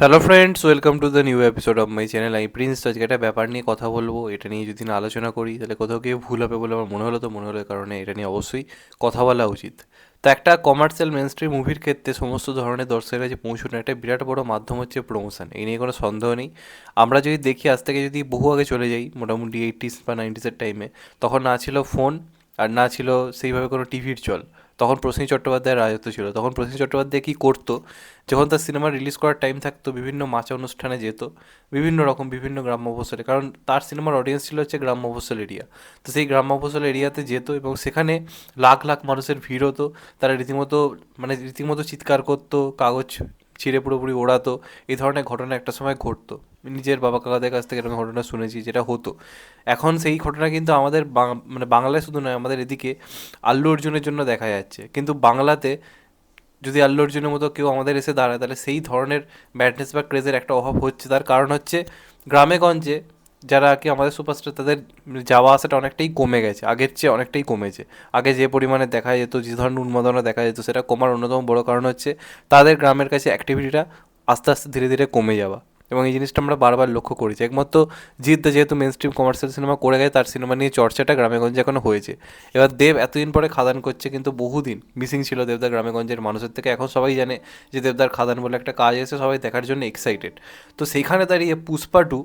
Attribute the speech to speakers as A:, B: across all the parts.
A: Hello friends welcome to the new episode of my channel আমি Prince আজকে একটা ব্যাপার নিয়ে কথা বলব। এটা নিয়ে যদি আলোচনা করি, তাহলে কোথাও গিয়ে ভুল হবে বলে আমার মনে হলো। তো মনে হলো কারণে এটা নিয়ে অবশ্যই কথা বলা উচিত। তো একটা কমার্শিয়াল মেন স্ট্রিম মুভির ক্ষেত্রে সমস্ত ধরনের দর্শকের কাছে পৌঁছানো একটা বিরাট বড় মাধ্যম হচ্ছে প্রমোশন এই নিয়ে কোনো সন্দেহ নেই। আমরা যদি দেখি, আজ থেকে যদি বহু আগে চলে যাই, মোটামুটি এইটিস বা নাইনটিসের টাইমে তখন না ছিল ফোন আর না ছিল সেইভাবে কোনো টিভির চল। তখন প্রসেন চট্টোপাধ্যায়ের রাজত্ব ছিল। তখন প্রসেন চট্টোপাধ্যায় কী করতো? যখন তার সিনেমা রিলিজ করার টাইম থাকতো, বিভিন্ন মাচা অনুষ্ঠানে যেত, বিভিন্ন রকম, বিভিন্ন গ্রাম্য কারণ তার সিনেমার অডিয়েন্স ছিল হচ্ছে গ্রাম্য মফস্বল এরিয়া তো সেই গ্রাম্য মফস্বল এরিয়াতে যেত এবং সেখানে লাখ লাখ মানুষের ভিড় হতো। তারা রীতিমতো মানে রীতিমতো চিৎকার করতো, কাগজ ছিঁড়ে পুরোপুরি ওড়াতো। এই ধরনের ঘটনা একটা সময় ঘটতো। নিজের বাবা কাকাদের কাছ থেকে এরকম ঘটনা শুনেছি, যেটা হতো। এখন সেই ঘটনা কিন্তু আমাদের মানে বাংলায় শুধু নয়, আমাদের এদিকে আল্লু অর্জুনের জন্য দেখা যাচ্ছে। কিন্তু বাংলাতে যদি আল্লু অর্জুনের মতো কেউ আমাদের এসে দাঁড়ায়, তাহলে সেই ধরনের ব্যাডনেস বা ক্রেজের একটা অভাব হচ্ছে। তার কারণ হচ্ছে, গ্রামে গঞ্জে যারা কি আমাদের সুপারস্টার তাদের যাওয়া আসাটা অনেকটাই কমে গেছে। আগের চেয়ে অনেকটাই কমেছে। আগে যে পরিমাণে দেখা যেত, যে ধরনের উন্মাদনা দেখা যেত, সেটা কমার অন্যতম বড় কারণ হচ্ছে, তাদের গ্রামের কাছে অ্যাক্টিভিটিটা আস্তে আস্তে ধীরে ধীরে কমে যাওয়া। এবং এই জিনিসটা আমরা বারবার লক্ষ্য করেছি। একমাত্র জিৎ দা যেহেতু মেন স্ট্রিম কমার্শিয়াল সিনেমা করে গেছে, তার সিনেমা নিয়ে চর্চাটা গ্রামেগঞ্জে এখন হয়েছে। এবার দেব এতদিন পরে খাদান করছে, কিন্তু বহুদিন মিসিং ছিল দেবদার গ্রামেগঞ্জের মানুষের থেকে। এখন সবাই জানে যে দেবদার খাদান বলে একটা কাজ এসে সবাই দেখার জন্য এক্সাইটেড তো সেইখানে দাঁড়িয়ে পুষ্পা টু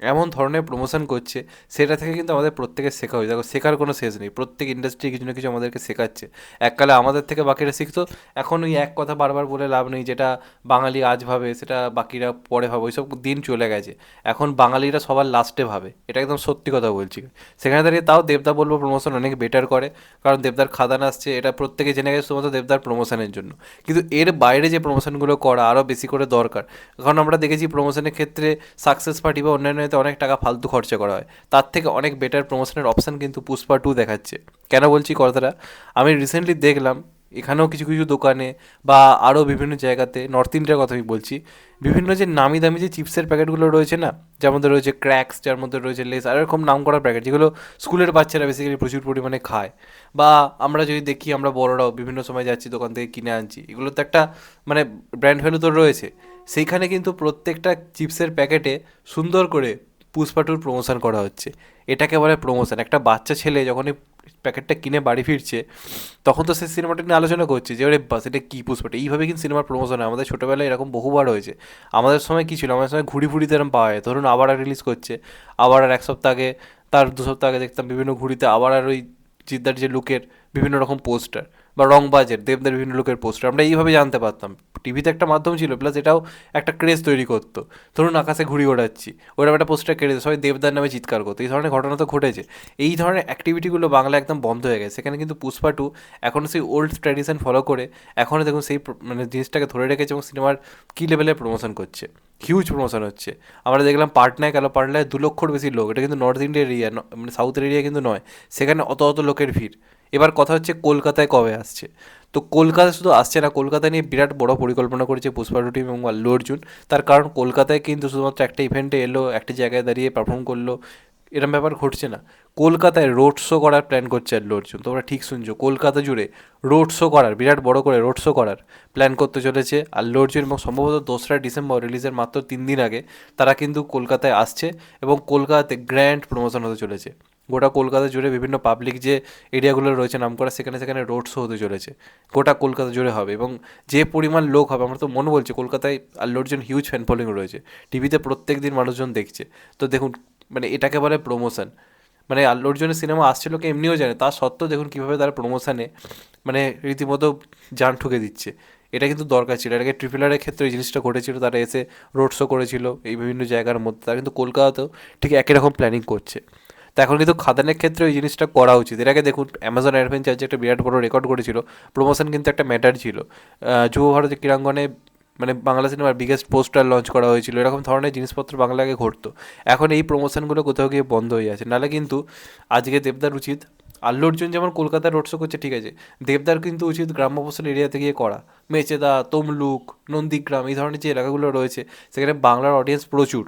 A: এমন ধরনের প্রমোশন করছে, সেটা থেকে কিন্তু আমাদের প্রত্যেকের শেখা হয়েছে দেখো, শেখার কোনো শেষ নেই। প্রত্যেক ইন্ডাস্ট্রি কিছু না কিছু আমাদেরকে শেখাচ্ছে। এককালে আমাদের থেকে বাকিরা শিখতো, এখন ওই এক কথা বারবার বলে লাভ নেই, যেটা বাঙালি আজ ভাবে, সেটা বাকিরা পরে ভাবে। ওইসব দিন চলে গেছে। এখন বাঙালিরা সবার লাস্টে ভাবে। এটা একদম সত্যি কথা বলছি। সেখানে দাঁড়িয়ে তাও দেবদা বলব প্রমোশন অনেক বেটার করে। কারণ দেবদার খাদান আসছে, এটা প্রত্যেকে জেনে গেছে শুধুমাত্র দেবদার প্রমোশনের জন্য। কিন্তু এর বাইরে যে প্রমোশনগুলো করা আরও বেশি করে দরকার। কারণ আমরা দেখেছি প্রমোশনের ক্ষেত্রে সাকসেস পার্টি বা অন্যান্য এতে অনেক টাকা ফালতু খরচা করা হয়। তার থেকে অনেক বেটার প্রমোশনের অপশান কিন্তু পুষ্পা টু দেখাচ্ছে। কেন বলছি কথাটা? আমি রিসেন্টলি দেখলাম এখানেও কিছু কিছু দোকানে বা আরও বিভিন্ন জায়গাতে নর্থ ইন্ডিয়ার কথা আমি বলছি, বিভিন্ন যে নামি দামি যে চিপসের প্যাকেটগুলো রয়েছে না, যার মধ্যে রয়েছে ক্র্যাক্স যার মধ্যে রয়েছে লেস আর এরকম নাম করা প্যাকেট, যেগুলো স্কুলের বাচ্চারা বেসিক্যালি প্রচুর পরিমাণে খায়। বা আমরা যদি দেখি, আমরা বড়রাও বিভিন্ন সময় যাচ্ছি দোকান থেকে কিনে আনছি, এগুলো তো একটা মানে ব্র্যান্ড ভ্যালু তো রয়েছে। সেইখানে কিন্তু প্রত্যেকটা চিপসের প্যাকেটে সুন্দর করে পুষ্পাটুর প্রমোশন করা হচ্ছে। এটাকে বলে প্রমোশন একটা বাচ্চা ছেলে যখন এই প্যাকেটটা কিনে বাড়ি ফিরছে, তখন তো সে সিনেমাটা নিয়ে আলোচনা করছে যে, ওরে বাস, এটা কী পুষ্পাটা এইভাবে কিন্তু সিনেমার প্রমোশন হয়। আমাদের ছোটোবেলায় এরকম বহুবার হয়েছে। আমাদের সময় কী ছিল? আমাদের সময় ঘুড়ি ফুড়িতে এরকম পাওয়া যায়। ধরুন আবার আর রিলিজ করছে। আবার আর এক সপ্তাহ আগে, তার দু সপ্তাহ আগে দেখতাম বিভিন্ন ঘুড়িতে আবার আর ওই জিদ্দার যে লুকের বিভিন্ন রকম পোস্টার বা রংবাজের দেবদের বিভিন্ন লোকের পোস্টার আমরা এইভাবে জানতে পারতাম। টিভিতে একটা মাধ্যম ছিল প্লাস এটাও একটা ক্রেজ তৈরি করতো। ধরুন আকাশে ঘুড়ি ওড়াচ্ছি ওরকম একটা পোস্টার কেড়ে সবাই দেবদার নামে চিৎকার করতো। এই ধরনের ঘটনা তো ঘটেছে। এই ধরনের অ্যাক্টিভিটিগুলো বাংলা একদম বন্ধ হয়ে গেছে। সেখানে কিন্তু পুষ্পা টু এখনও সেই ওল্ড ট্র্যাডিশন ফলো করে এখনও দেখুন সেই মানে জিনিসটাকে ধরে রেখেছে এবং সিনেমার কী লেভেলে প্রমোশন করছে। হিউজ প্রমোশন হচ্ছে। আমরা দেখলাম পাটনায় গেল, পাটনায় দু লক্ষর বেশি লোক। এটা কিন্তু নর্থ ইন্ডিয়ার এরিয়া মানে সাউথের এরিয়া কিন্তু নয়। সেখানে অত অত লোকের ভিড়। এবার কথা হচ্ছে কলকাতায় কবে আসছে? তো কলকাতা শুধু আসছে না কলকাতা নিয়ে বিরাট বড় পরিকল্পনা করেছে পুষ্পা টু টিম এবং আল্লু অর্জুন। তার কারণ কলকাতায় কিন্তু শুধুমাত্র একটা ইভেন্টে এলো, একটা জায়গায় দাঁড়িয়ে পারফর্ম করল। এরম ব্যাপার ঘটছে না। কলকাতায় রোড শো করার প্ল্যান করছে আল্লু অর্জুন। তোমরা ঠিক শুনছো, কলকাতা জুড়ে রোড শো করার, বিরাট বড় করে রোড শো করার প্ল্যান করতে চলেছে আল্লু অর্জুন এবং সম্ভবত দোসরা ডিসেম্বর রিলিজের মাত্র তিন দিন আগে তারা কিন্তু কলকাতায় আসছে এবং কলকাতাতে গ্র্যান্ড প্রমোশন হতে চলেছে। গোটা কলকাতা জুড়ে বিভিন্ন পাবলিক যে এরিয়াগুলো রয়েছে, নাম করা সেখানে সেখানে রোড শো হতে চলেছে। গোটা কলকাতা জুড়ে হবে এবং যে পরিমাণ লোক হবে, আমার তো মনে বলছে, কলকাতায় Allu Arjun huge fan following রয়েছে। টিভিতে প্রত্যেক দিন মানুষজন দেখছে। তো দেখুন মানে এটাকে বলে প্রমোশন মানে আল্লু সিনেমা আসছে, লোকে এমনিও জানে, তা সত্ত্বেও দেখুন কীভাবে তারা প্রমোশনে মানে রীতিমতো যান ঠুকে দিচ্ছে। এটা কিন্তু দরকার ছিল। এটাকে ট্রিপলারের ক্ষেত্রে এই জিনিসটা ঘটেছিল, তারা এসে রোড শো করেছিল, এই বিভিন্ন জায়গার মধ্যে। তারা কিন্তু কলকাতাতেও ঠিক একই রকম প্ল্যানিং করছে। তো এখন কিন্তু খাদানের ক্ষেত্রে ওই জিনিসটা করা উচিত। এর আগে দেখুন অ্যামাজন অ্যাডভেঞ্চার যে একটা বিরাট বড় রেকর্ড করেছিল প্রমোশন কিন্তু একটা ম্যাটার ছিল। যুব ভারতী ক্রীড়াঙ্গনে মানে বাংলা সিনেমার বিগেস্ট পোস্টার লঞ্চ করা হয়েছিল। এরকম ধরনের জিনিসপত্র বাংলা আগে ঘটতো। এখন এই প্রমোশনগুলো কোথাও গিয়ে বন্ধ হয়ে যাচ্ছে নাহলে কিন্তু আজকে দেবদার উচিত, আল্লু অর্জুন যেমন কলকাতায় রোড শো করছে, ঠিক আছে, দেবদার কিন্তু উচিত গ্রাম্য ফসল এরিয়াতে গিয়ে করা। মেচেদা, তমলুক, নন্দীগ্রাম, এই ধরনের যে এলাকাগুলো রয়েছে, সেখানে বাংলার অডিয়েন্স প্রচুর।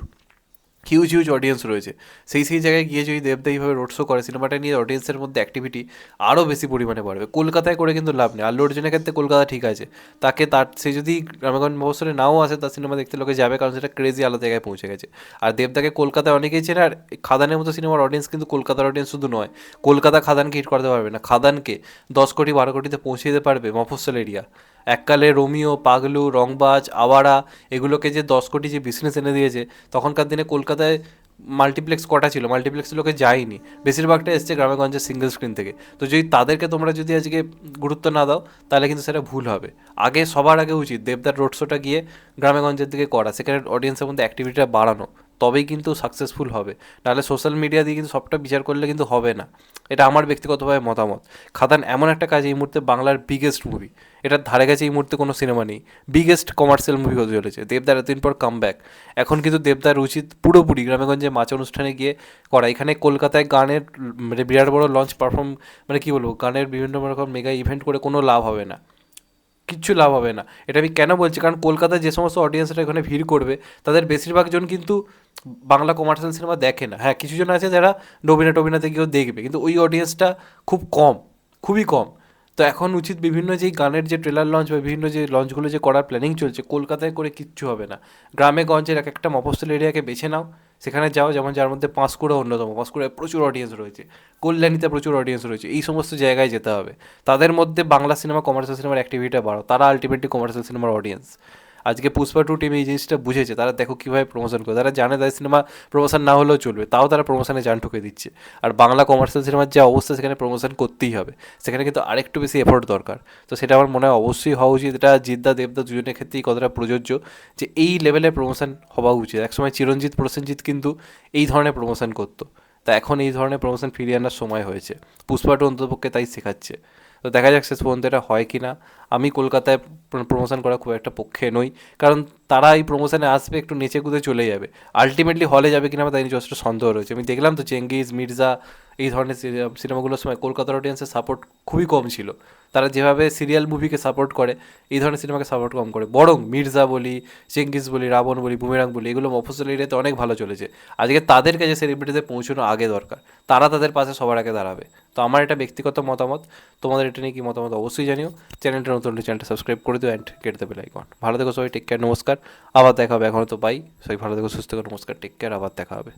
A: হিউজ হিউজ অডিয়েন্স রয়েছে। সেই সেই জায়গায় গিয়ে যদি দেবদা এইভাবে রোড শো করে সিনেমাটা নিয়ে অডিয়েন্সের মধ্যে অ্যাক্টিভিটি আরও বেশি পরিমাণে বাড়বে। কলকাতায় করে কিন্তু লাভ নেই। আল্লু অর্জুনের ক্ষেত্রে কলকাতা ঠিক আছে। তাকে তার, সে যদি গ্রামেগঞ্জ মহসরে নাও আসে, তার সিনেমা দেখতে লোকে যাবে, কারণ সেটা ক্রেজি আলাদা জায়গায় পৌঁছে গেছে। আর দেবদাকে কলকাতায় অনেকেই চেনে, আর খাদানের মতো সিনেমার অডিয়েন্স কিন্তু কলকাতার অডিয়েন্স শুধু নয়, কলকাতা খাদানকে হিট করতে পারবে না। খাদানকে দশ কোটি, বারো কোটিতে পৌঁছে দিতে পারবে মফস্বল এরিয়া এককালে রোমিও, পাগলু, রংবাজ, আওয়ারা এগুলোকে যে দশ কোটি যে বিজনেস এনে দিয়েছে, তখনকার দিনে কলকাতায় মাল্টিপ্লেক্স কটা ছিল? মাল্টিপ্লেক্স লোকে যায়নি। বেশিরভাগটা এসছে গ্রামেগঞ্জের সিঙ্গেল স্ক্রিন থেকে। তো যদি তাদেরকে তোমরা যদি আজকে গুরুত্ব না দাও, তাহলে কিন্তু সেটা ভুল হবে। আগে সবার আগে উচিত দেবদার রোড শোটা গিয়ে গ্রামেগঞ্জের দিকে করা। সেখানে অডিয়েন্সের মধ্যে অ্যাক্টিভিটিটা বাড়ানো। তবেই কিন্তু সাকসেসফুল হবে। নাহলে সোশ্যাল মিডিয়া দিয়ে কিন্তু সবটা বিচার করলে কিন্তু হবে না। এটা আমার ব্যক্তিগতভাবে মতামত। খাদান, এমন একটা কাজ এই মুহূর্তে বাংলার বিগেস্ট মুভি এটার ধারে কাছে এই মুহূর্তে কোনো সিনেমা নেই। বিগেস্ট কমার্শিয়াল মুভি হতে চলেছে। দেবদার এতদিন পর কাম ব্যাক এখন কিন্তু দেবদার উচিত পুরোপুরি গ্রামেগঞ্জে মাছ অনুষ্ঠানে গিয়ে করা। এখানে কলকাতায় গানের মানে বিরাট বড় লঞ্চ পারফর্ম মানে কী বলব? গানের বিভিন্ন রকম মেগা ইভেন্ট করে কোনো লাভ হবে না। কিচ্ছু লাভ হবে না। এটা আমি কেন বলছি? কারণ কলকাতায় যে সমস্ত অডিয়েন্সরা এখানে ভিড় করবে, তাদের বেশিরভাগ জন কিন্তু বাংলা কমার্শিয়াল সিনেমা দেখে না। হ্যাঁ কিছু জন আছে যারা নবীনা টবিনাতে গিয়েও দেখবে, কিন্তু ওই অডিয়েন্সটা খুব কম, খুবই কম। তো এখন উচিত বিভিন্ন যেই গানের যে ট্রেলার লঞ্চ বা বিভিন্ন যে লঞ্চগুলো যে করার প্ল্যানিং চলছে, কলকাতায় করে কিচ্ছু হবে না। গ্রামে গঞ্জের এক একটা মফস্বল এরিয়াকে বেছে নাও। সেখানে যাও, যেমন যার মধ্যে পাঁশকুড়া অন্যতম। পাঁশকুড়ায় প্রচুর অডিয়েন্স রয়েছে। কল্যাণীতে প্রচুর অডিয়েন্স রয়েছে। এই সমস্ত জায়গায় যেতে হবে। তাদের মধ্যে বাংলা সিনেমা কমার্শিয়াল সিনেমার অ্যাক্টিভিটিটা বাড়ো তারা আলটিমেটলি কমার্শিয়াল সিনেমার অডিয়েন্স আজকে পুষ্পা টু টিম এই জিনিসটা বুঝেছে, তারা দেখো কীভাবে প্রমোশন করে। তারা জানে তাদের সিনেমা প্রমোশন না হলেও চলবে, তাও তারা প্রমোশনে জান ঠুকে দিচ্ছে। আর বাংলা কমার্শিয়াল সিনেমার যে অবস্থা, সেখানে প্রমোশন করতেই হবে। সেখানে কিন্তু আরেকটু বেশি এফোর্ট দরকার। তো সেটা আমার মনে হয় অবশ্যই হওয়া উচিত। এটা জিদ্দা দেবদা দুজনের ক্ষেত্রেই কতটা প্রযোজ্য যে এই লেভেলের প্রমোশন হওয়া উচিত। একসময় চিরঞ্জিত, প্রসেনজিৎ কিন্তু এই ধরনের প্রমোশন করতো। তা এখন এই ধরনের প্রমোশন ফিরিয়ে আনার সময় হয়েছে। পুষ্পা টু অন্ততপক্ষে তাই শেখাচ্ছে। তো দেখা যাক শেষ পর্যন্ত এটা হয় কি না আমি কলকাতায় প্রমোশন করা খুব একটা পক্ষে নই, কারণ তারা এই প্রমোশনে আসবে, একটু নিচে কুদে চলে যাবে। আলটিমেটলি হলে যাবে কিনা আমার তাই যথেষ্ট সন্দেহ রয়েছে। আমি দেখলাম তো চেঙ্গিজ মির্জা এই ধরনের সিনেমাগুলোর সময় কলকাতার অডিয়েন্সের সাপোর্ট খুবই কম ছিল। তারা যেভাবে সিরিয়াল মুভিকে সাপোর্ট করে, এই ধরনের সিনেমাকে সাপোর্ট কম করে। বরং মির্জা বলি, চেঙ্গিস বলি, রাবণ বলি, বুমেরাং বলি, এগুলো মফসল এরিয়াতে অনেক ভালো চলেছে। আজকে তাদের কাছে সেলিব্রিটিতে পৌঁছানো আগে দরকার। তারা তাদের পাশে সবার আগে দাঁড়াবে। তো আমার এটা ব্যক্তিগত মতামত। তোমাদের এটা নিয়ে কি মতামত অবশ্যই জানিও। চ্যানেলটা নতুন চ্যানেলটা সাবস্ক্রাইব করে দিও অ্যান্ড কেটে দেবে লাইকন ভালো থেকো সবাই টেক কেয়ার নমস্কার। আবার দেখা হবে এখনও তো পাই সবাই ভালো থেকো, সুস্থ থেকো, নমস্কার টেক কেয়ার আবার দেখা হবে।